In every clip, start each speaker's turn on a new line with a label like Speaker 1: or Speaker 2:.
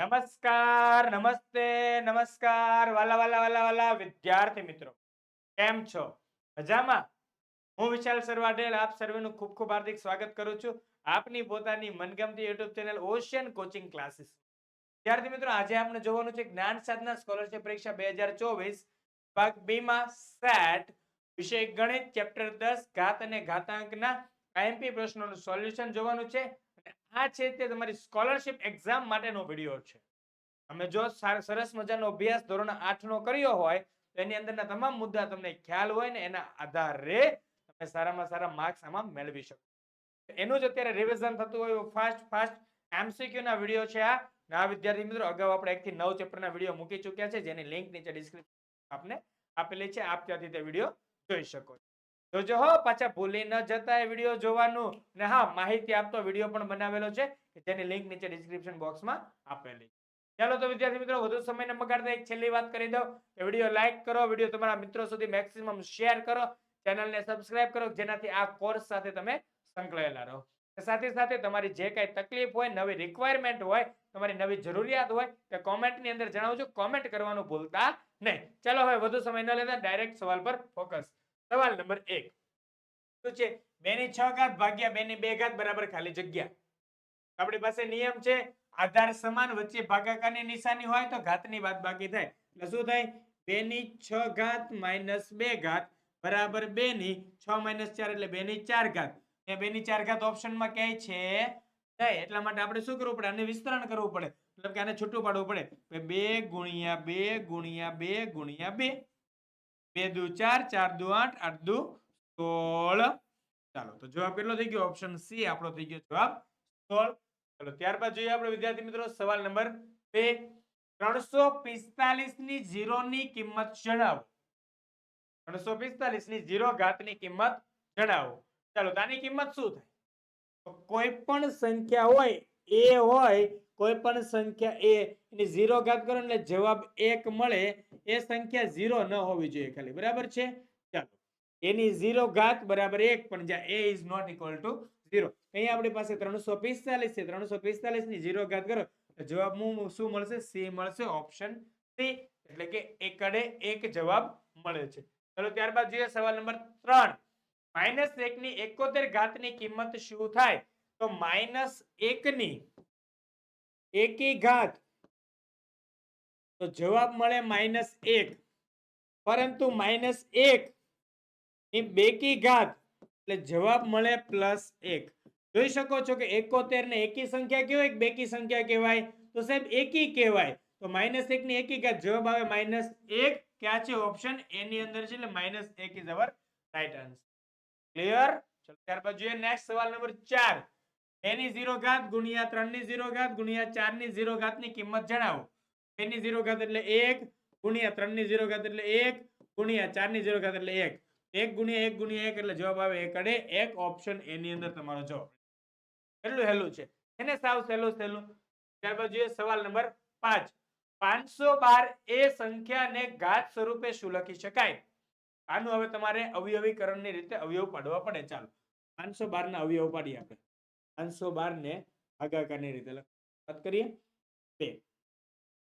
Speaker 1: નમસ્કાર, નમસ્તે, નમસ્કાર, વાલા વાલા વાલા વાલા, વિદ્યાર્થી મિત્રો. કેમ છો? મજામાં? હું વિશાલ સરવાડેલ આપ સર્વેનું ખૂબ ખૂબ હાર્દિક સ્વાગત કરું છું આપની પોતાની મનગમતી YouTube channel ocean coaching classes વિદ્યાર્થી મિત્રો, આજે આપણે જોવાનું છે જ્ઞાન સાધના સ્કોલરશિપ પરીક્ષા બે હજાર ચોવીસ, ભાગ બી માં સેટ, વિષય ગણિત ચેપ્ટર દસ, ઘાત અને ઘાતાંકના આઈએમપી પ્રશ્નોનું સોલ્યુશન જોવાનું છે. આ છે તે તમારી સ્કોલરશિપ એક્ઝામ માટેનો વીડિયો છે. અમે જો સાર- સરસ મજાનો અભ્યાસ ધોરણ આઠ નો કર્યો હોય, તો એની અંદરના તમામ મુદ્દા તમને ખ્યાલ હોય ને એના આધારે તમે સારામાં સારા માર્ક્સ આમાં મેળવી શકો. એનું જ અત્યારે રિવિઝન થતું હોય ફાસ્ટ ફાસ્ટ એમસીક્યુ ના વીડિયો છે આ. આ વિદ્યાર્થી મિત્રો, અગાઉ આપણે એક થી નવ ચેપ્ટર ના વીડિયો મૂકી ચૂક્યા છે, જેની લિંક નીચે ડિસ્ક્રિપ્શન આપને આપેલી છે. આપ ત્યાંથી તે વીડિયો જોઈ શકો છો. જોજો હો, પાછા ભૂલી ન જતા એ વીડિયો જોવાનું. ને હા, માહિતી આપતો વીડિયો પણ બનાવેલો છે જેની લિંક નીચે ડિસ્ક્રિપ્શન બોક્સમાં આપેલી ચાલો તો વિદ્યાર્થી મિત્રો, વધુ સમય ન બગાડતા એક છેલ્લી વાત કરી દઉં. કે વીડિયો લાઈક કરો વીડિયો તમારા મિત્રો સુધી મેક્સિમમ શેર કરો ચેનલને સબસ્ક્રાઇબ કરો, જેનાથી આ કોર્સ સાથે તમે સંકળાયેલા રહો. સાથે સાથે તમારી જે કાંઈ તકલીફ હોય, નવી રિક્વાયરમેન્ટ હોય, તમારી નવી જરૂરિયાત હોય, તે કોમેન્ટની અંદર જણાવજો. કોમેન્ટ કરવાનું ભૂલતા નહીં. ચાલો હવે વધુ સમય ન લેતા ડાયરેક્ટ સવાલ પર ફોકસ સવાલ નંબર એક. શું છે? બે ની છ ઘાત ભાગ્યા બે ની બે ઘાત બરાબર ખાલી જગ્યા. આપણી પાસે નિયમ છે, આધાર સમાન વચ્ચે ભાગાકારની નિશાની હોય તો ઘાતની બાદ થાય. એટલે શું થાય? બે ની છ ઘાત માઇનસ ઘાત બરાબર બે ની છ માઇનસ ચાર એટલે બે ની ચાર ઘાત. બે ની ચાર ઘાત ઓપ્શનમાં ક્યાંય છે? નહીં એટલા માટે આપણે શું કરવું પડે? આને વિસ્તરણ કરવું પડે. મતલબ કે આને છૂટું પાડવું પડે. બે ગુણ્યા બે ગુણ્યા બે ગુણ્યા બે. બે દુ ચાર ચાર દુ આઠ આઠ દુ સોળ. ચાલો, તો જવાબ કેટલો થઈ ગયો? ઓપ્શન સી આપણો થઈ ગયો જવાબ સોળ. ચાલો, ત્યારબાદ જોઈએ આપણે વિદ્યાર્થી મિત્રો, સવાલ નંબર બે. ત્રણસો પિસ્તાલીસની ઝીરો ની કિંમત જણાવો. ત્રણસો પિસ્તાલીસની ઝીરો ઘાતની કિંમત જણાવો. ચાલો, તો આની કિંમત શું થાય? તો કોઈ પણ સંખ્યા હોય, એ હોય કોઈ પણ સંખ્યા એ એની ઝીરો ઘાત કરો એટલે જવાબ એક મળે, એ સંખ્યા ઝીરો ન હોવી જોઈએ ખાલી. બરાબર છે? ચાલો. એની ઝીરો ઘાત બરાબર એક, પણ જ્યાં a is not equal to zero અહીંયા આપણી પાસે ત્રણસો પિસ્તાલીસ છે. ત્રણસો પિસ્તાલીસની ઝીરો ઘાત કરો જવાબ શું મળશે? સી મળશે ઓપ્શન સી એટલે કે એકડે એક જવાબ મળે છે. ચલો, ત્યારબાદ જોઈએ સવાલ નંબર ત્રણ. માઇનસ એકની એકોતેર ઘાતની કિંમત શું થાય? તો માઇનસ એક ની એકી ઘાત. તો જવાબ મળે માઇનસ એક. પરંતુ માઇનસ એક ની બેકી ઘાત, એટલે જવાબ મળે પ્લસ એક. જોઈ શકો છો કે એકોતેર ને એકી સંખ્યા કહેવાય બેકી સંખ્યા કહેવાય. તો સાહેબ, એકી કહેવાય. તો માઇનસ એક ની એકી ઘાત, જવાબ આવે માઇનસ એક. ક્યાં છે? ઓપ્શન એની અંદર છે, એટલે માઇનસ એક is our right answer clear ત્યારબાદ જોઈએ નેક્સ્ટ સવાલ નંબર ચાર. બે ની ઝીરો ઘાત ગુણ્યા ત્રણની ઝીરો ઘાત ગુણ્યા ચારની ઝીરો ઘાતની કિંમત જણાવો. બે ની ઝીરો ઘાત એટલે એક, ગુણ્યા ત્રણની ઝીરો ઘાત એટલે એક, ગુણ્યા ચારની ઝીરો ઘાત એટલે એક. એક ગુણ્યા એક ગુણ્યા એક એટલે જવાબ આવે એક અડે એક ઓપ્શન એની અંદર તમારો જવાબ. કેટલું હેલું છે? એને સાવ સહેલું સહેલું. ત્યારબાદ જોઈએ સવાલ નંબર પાંચ. પાંચસો બાર એ સંખ્યાને ઘાત સ્વરૂપે શું લખી શકાય? આનું હવે તમારે અવયવીકરણની રીતે અવયવ પાડવા પડે. ચાલો. પાંચસો બાર ના અવયવ પાડીએ આપણે. પાંચસો બાર ને ભાગાકારની રીતે લખ- વાત કરીએ? બે.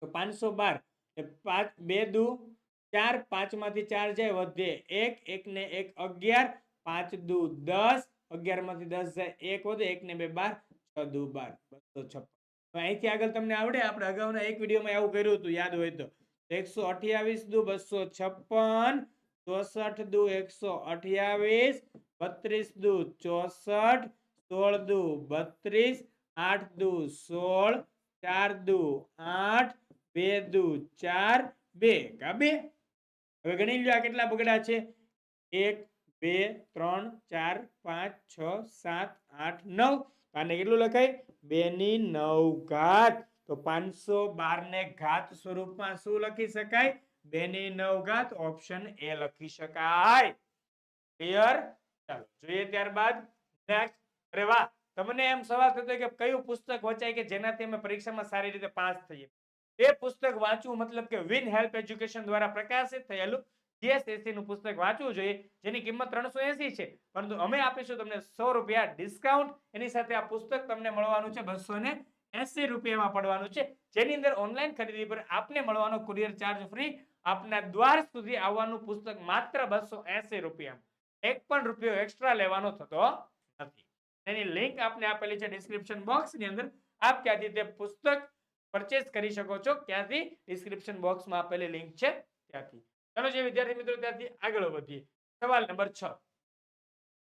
Speaker 1: તો પાંચસો બાર એ પાંચ, બે દુ, ચાર, પાંચમાંથી ચાર જાય વધે એક એક ને એક અગિયાર, પાંચ દુ દસ, અગિયારમાંથી દસ જાય એક વધે, એક ને બે બાર, છ દુ બાર, બસો છપ્પન. અહીંથી આગળ તમને આવડે? આપણે અગાઉના એક વિડીયોમાં આવું કર્યું હતું, યાદ હોય તો એકસો અઠ્યાવીસ દુ બસો છપ્પન, ચોસઠ દુ એકસો અઠ્યાવીસ, બત્રીસ દુ ચોસઠ સોળ દુ બત્રીસ, આઠ દુ સોળ, ચાર દુ આઠ, બે દુ ચાર, બે. કા બે? હવે ગણી લ્યો આ કેટલા બગડ્યા છે? એક, બે, ત્રણ, ચાર, પાંચ, છ, સાત, આઠ, નવ. આને કેટલું લખાય? બે ની નવ ઘાત. તો પાંચસો બાર ને ઘાત સ્વરૂપમાં શું લખી શકાય? બે ની નવ ઘાત. ઓપ્શન એ લખી શકાય. ક્લિયર ચાલો, જોઈએ ત્યારબાદ. નેક્સ્ટ અરે વાહ, તમને એમ સવાલ થતો કે કયું પુસ્તક વચાય કે જેનાથી અમે પરીક્ષામાં સારી રીતે પાસ થઈએ? એ પુસ્તક વાંચવું મતલબ કે વિન હેલ્પ એજ્યુકેશન દ્વારા પ્રકાશિત થયેલું નું પુસ્તક વાંચવું જોઈએ, જેની કિંમત ત્રણસો એસી છે. પરંતુ અમે આપીશું તમને સો રૂપિયા ડિસ્કાઉન્ટ એની સાથે આ પુસ્તક તમને મળવાનું છે બસો ને એસી રૂપિયામાં પડવાનું છે. જેની અંદર ઓનલાઈન ખરીદી પર આપને મળવાનો કુરિયર ચાર્જ ફ્રી આપના દ્વાર સુધી આવવાનું પુસ્તક માત્ર બસો એસી રૂપિયા એક પણ રૂપિયો એક્સ્ટ્રા લેવાનો થતો નથી. એની લિંક આપને આપેલી છે ડિસ્ક્રિપ્શન બોક્સની અંદર. આપ ક્યાંથી તે પુસ્તક પરચેસ કરી શકો છો, ક્યાંથી? ડિસ્ક્રિપ્શન બોક્સમાં આપેલી લિંક છે ત્યાંથી. ચાલો જે વિદ્યાર્થી મિત્રો, ત્યાંથી આગળ વધીએ. સવાલ નંબર છ.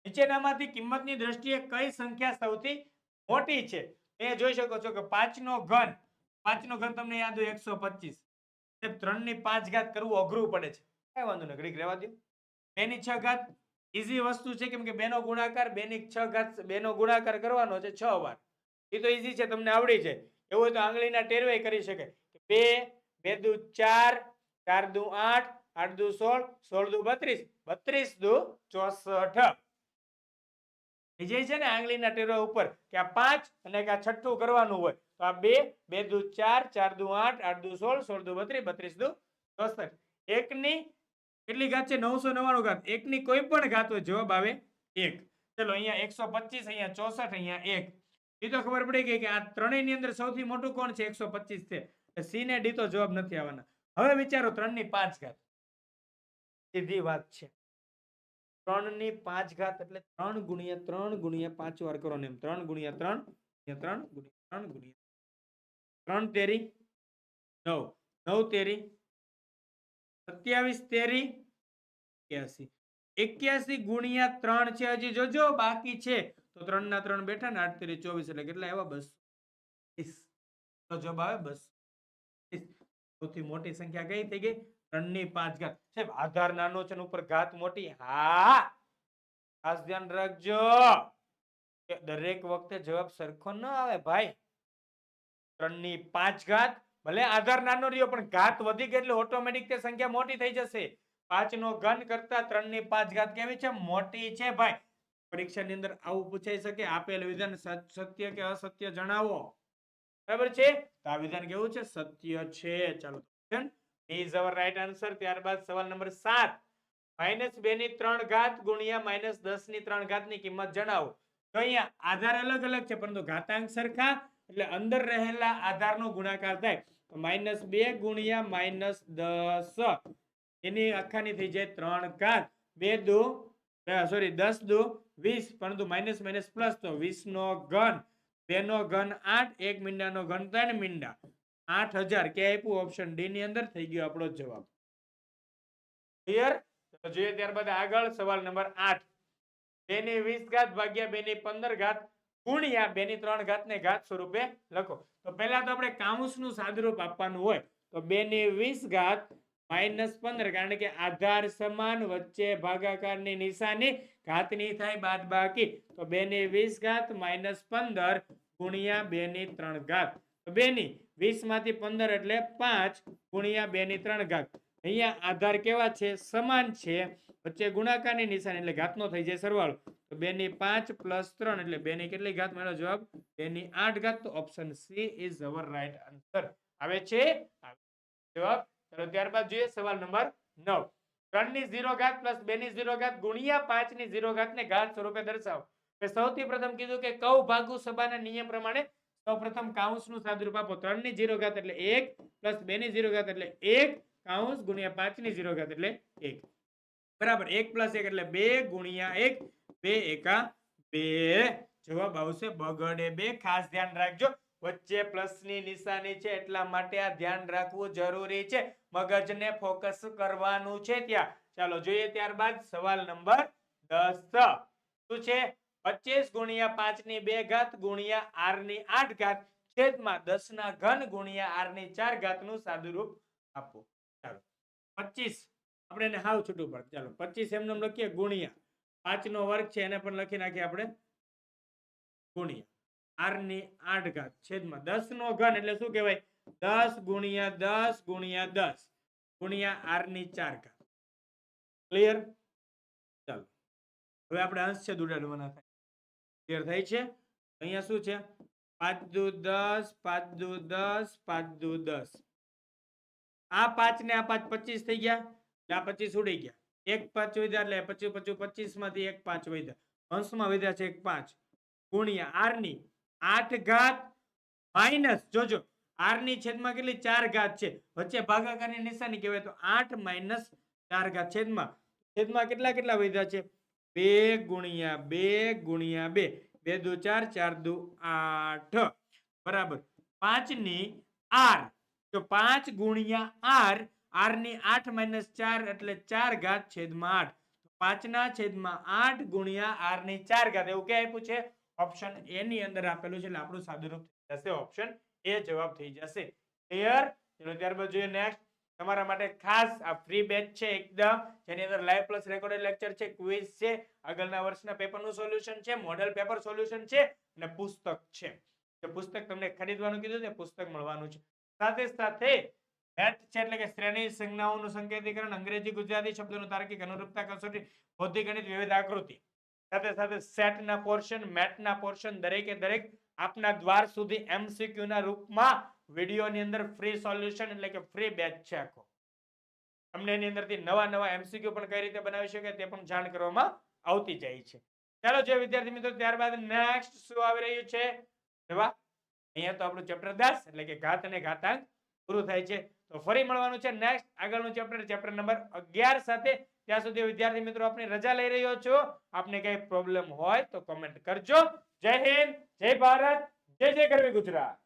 Speaker 1: નીચેનામાંથી કિંમતની દ્રષ્ટિએ કઈ સંખ્યા સૌથી મોટી છે? એ જોઈ શકો છો કે પાંચનો ઘન પાંચનો ઘન તમને યાદ હોય એકસો પચીસ. ત્રણની પાંચ ઘાત કરવું અઘરું પડે છે. કઈ વાંધો નહીં, ઘડીક રહેવા દો બે ની છ ઘાત ઈઝી વસ્તુ છે કેમ કે બેનો ગુણાકાર બે ની છ ઘાત, બેનો ગુણાકાર કરવાનો છે છ વાર. એ તો ઈઝી છે, તમને આવડી જાય. એવું હોય તો આંગળીના ટેરવે કરી શકે. બે બે દુ ચાર ચાર દુ આઠ આઠ દુ સોળ સોળ દુ બત્રીસ. બત્રીસ દુ ચોસઠ. જે છે ને આંગળીના ટેરવા ઉપર કે આ પાંચ અને કે આ છઠ્ઠું કરવાનું હોય, તો આ બે બે દુ ચાર ચાર દુ આઠ આઠ દુ સોળ સોળ દુ બત્રીસ બત્રીસ દુ ચોસઠ. એકની કેટલી ઘાત છે? નવસો નવ્વાણું ઘાત. એકની કોઈ પણ ઘાત હોય, જવાબ આવે એક. ચલો, અહીંયા એકસો પચીસ, અહીંયા ચોસઠ, અહીંયા એક. એ તો ખબર પડી ગઈ કે આ ત્રણેયની અંદર સૌથી મોટું કોણ છે? એકસો પચીસ છે. સી ને ડી તો જવાબ નથી આવવાના. હવે વિચારો ત્રણની પાંચ ઘાત. સીધી વાત છે. ત્રણની પાંચ ઘાત એટલે ત્રણ ગુણ્યા ત્રણ ગુણ્યા પાંચ વાર કરો ને એમ. ત્રણ ગુણ્યા ત્રણ ત્રણ, ગુણ્યા ત્રણ ગુણ્યા ત્રણ તેરી, નવ. નવ તેરી એક્યાસી. ગુણ્યા ત્રણ છે હજી. જોજો, બાકી છે. તો ત્રણ ના ત્રણ બેઠા ને આઠ તેરી ચોવીસ, એટલે કેટલા આવ્યા? બસો. તો જવાબ આવે બસો. સૌથી મોટી સંખ્યા કઈ થઈ ગઈ? હા. ખાસ ધ્યાન રાખજો. દરેક વખતે જવાબ સરખો ન આવે, ભાઈ. ત્રણની પાંચ ઘાત ભલે આધાર નાનો રહ્યો, પણ ઘાત વધી ગઈ એટલે ઓટોમેટિક તે સંખ્યા મોટી થઈ જશે. પાંચ નો ઘન કરતા ત્રણની પાંચ ઘાત કેવી છે? મોટી છે ભાઈ. પરીક્ષાની અંદર આવું પૂછાઈ શકે, આપેલ વિધાન સત્ય કે અસત્ય જણાવો. બરાબર છે? આ વિધાન કેવું છે? સત્ય છે. ચાલો ઇઝ અવર રાઈટ આન્સર ત્યારબાદ સવાલ નંબર સાત. માઇનસ બે ની ત્રણ ઘાત ગુણ્યા માઇનસ દસની ત્રણ ઘાતની કિંમત જણાવો. તો અહીંયા આધાર અલગ અલગ છે, પરંતુ ઘાતાંક સરખા એટલે અંદર રહેલા આધારનો ગુણાકાર થાય તો માઇનસ બે ગુણ્યા માઇનસ દસ. એની આખાની થઈ જાય ત્રણ ઘાત. બે દુ સોરી દસ દુ, વીસ. પરંતુ માઇનસ માઇનસ પ્લસ તો વીસ નો ઘન. બે નો ઘન આઠ, એક મીંડા નો ઘન ત્રણ મીંડા. આઠ હજાર. કે આપ્યું? ઓપ્શન ડી ની અંદર થઈ ગયો આપણો જવાબ. ક્લિયર જોઈએ ત્યારબાદ આગળ સવાલ નંબર આઠ. બે ની વીસ ઘાત ભાગ્યા બે ની પંદર ઘાત. ગુણ્યા બે ની ત્રણ ઘાત ને ઘાત સ્વરૂપે લખો. તો પહેલા તો આપણે કાઉન્સનું સાદુરૂપ આપવાનું હોય. તો બે ની વીસ ઘાત માઇનસ પંદર, કારણ કે આધાર સમાન વચ્ચે ભાગાકારની નિશાની ઘાતની થાય બાદ બાકી તો બે ની વીસ ઘાત માઇનસ પંદર ગુણ્યા બે ની ત્રણ ઘાત. તો બે ની વીસમાંથી પંદર એટલે પાંચ ગુણ્યા બે ની ત્રણ ઘાત. અહીંયા આધાર કેવા છે? સમાન છે. વચ્ચે ગુણાકારની નિશાની એટલે ઘાતનો થઈ જાય સરવાળો. તો બે ની પાંચ પ્લસ ત્રણ એટલે બે ની કેટલી ઘાત મળ્યો જવાબ? બે ની આઠ ઘાત. તો option C is our right answer આવે છે? જવાબ? ચલો ત્યારબાદ જોઈએ સવાલ નંબર નવ. ની ની ની ને પ્રથમ કે ભાગુ સભાના નિયમ પ્રમાણે સૌપ્રથમ કાઉન્સનું સાદુરૂપ આપો. ત્રણની ઝીરો ઘાત એટલે એક પ્લસ બે ની ઝીરો ઘાત એટલે એક. કાઉન્સ ગુણ્યા પાંચની ઝીરો ઘાત એટલે એક. બરાબર. એક પ્લસ એક એટલે બે ગુણ્યા એક. બે એકા બે. જવાબ આવશે બગડે બે. ખાસ ધ્યાન રાખજો. વચ્ચે પ્લસની નિશાની છે, એટલા માટે આ ધ્યાન રાખવું જરૂરી છે. મગજને ફોકસ કરવાનું છે ત્યાં. ચાલો જોઈએ ત્યારબાદ સવાલ નંબર દસ. શું છે? પચીસ ગુણ્યા પાંચની બે ઘાત ગુણ્યા આરની આઠ ઘાત છેદમાં દસ ના ઘન ગુણ્યા આરની ચાર ઘાતનું સાદુરૂપ આપો. ચાલો. પચીસ. આપણે હાવ છૂટું પડે ચાલો, પચીસ એમને એમ લખીએ, ગુણ્યા. પાંચ નો વર્ગ છે, એને પણ લખી નાખીએ આપણે. ગુણ્યા. આરની આઠ ઘાત છેદમાં દસ નો ઘન એટલે શું કહેવાય? દસ ગુણ્યા દસ ગુણ્યા દસ. ગુણ્યા આરની ચાર ઘાત. ક્લિયર ચાલો. હવે આપણે અંશ છે દુડાડવાના થાય. ક્લિયર થાય છે? અહીંયા શું છે? પાંચ દુ દસ, પાંચ દુ દસ, પાંચ દુ દસ. આ પાંચ ને આ પાંચ પચીસ થઈ ગયા. આ પચીસ ઉડી ગયા. એક પાંચ વધ્યા એટલે પચીસ પચીસ પચીસમાંથી એક પાંચ વધ્યા. અંશમાં વધ્યા છે એક પાંચ. ગુણ્યા આરની આઠ ઘાત માઇનસ, જોજો, આરની છેદમાં કેટલી? ચાર ઘાત છે. વચ્ચે ભાગાકારની નિશાની કહેવાય તો આઠ માઇનસ ચાર ઘાત છેદમાં. છેદમાં કેટલા કેટલા વધ્યા છે? બે ગુણ્યા બે ગુણ્યા બે. બે દુ ચાર ચાર દુ આઠ. બરાબર. પાંચની આર. તો પાંચ ગુણ્યા આર આરની આઠ માઇનસ ચાર એટલે ચાર ઘાત છેદમાં આઠ. પાંચના છેદમાં આઠ ગુણ્યા આરની ચાર ઘાત. એવું ક્યાં આપ્યું છે? ઓપ્શન એ ની અંદર આપેલું છે એટલે આપણું સાદુરૂપ થઈ જશે. ઓપ્શન એ જવાબ થઈ જશે. ક્લિયર ચલો, ત્યારબાદ જોઈએ નેક્સ્ટ તમારા માટે ખાસ આ ફ્રી બેચ છે એકદમ. જેની અંદર લાઈવ પ્લસ રેકોર્ડેડ લેક્ચર છે ક્વિઝ છે, આગળના વર્ષના પેપરનું સોલ્યુશન છે મોડેલ પેપર સોલ્યુશન છે, અને પુસ્તક છે. તો પુસ્તક તમને ખરીદવાનું કીધું તે પુસ્તક મળવાનું છે. સાથે સાથે મેથ છે એટલે કે શ્રેણી સંજ્ઞાઓનું સંકેતીકરણ અંગ્રેજી, ગુજરાતી શબ્દોનું તાર્કિક અનુરૂપતા કસોટી, બૌદ્ધિક ગણિત, વિવિધ આકૃતિ. સાથે સાથે સેટના પોર્શન મેથના પોર્શન દરેકે દરેક આપના દ્વાર સુધી એમસીક્યુ ના રૂપમાં વિડીયોની અંદર ફ્રી સોલ્યુશન એટલે કે ફ્રી બેચ છે આખો. તમને એની અંદરથી નવા નવા એમસીક્યુ પણ કઈ રીતે બનાવી શકે તે પણ જાણ કરવામાં આવતી જાય છે. ચાલો જે વિદ્યાર્થી મિત્રો, ત્યારબાદ નેક્સ્ટ શું આવી રહ્યું છે? અહીંયા તો આપણું ચેપ્ટર દસ એટલે કે ઘાત અને ઘાતાંક પૂરું થાય છે. તો ફરી મળવાનું છે નેક્સ્ટ આગળનું ચેપ્ટર ચેપ્ટર નંબર અગિયાર સાથે. ત્યાં સુધી વિદ્યાર્થી મિત્રો, આપની રજા લઈ રહ્યો છો. આપને કઈ પ્રોબ્લેમ હોય તો કોમેન્ટ કરજો. જય હિન્દ, જય ભારત, જય જય ગરવી ગુજરાત.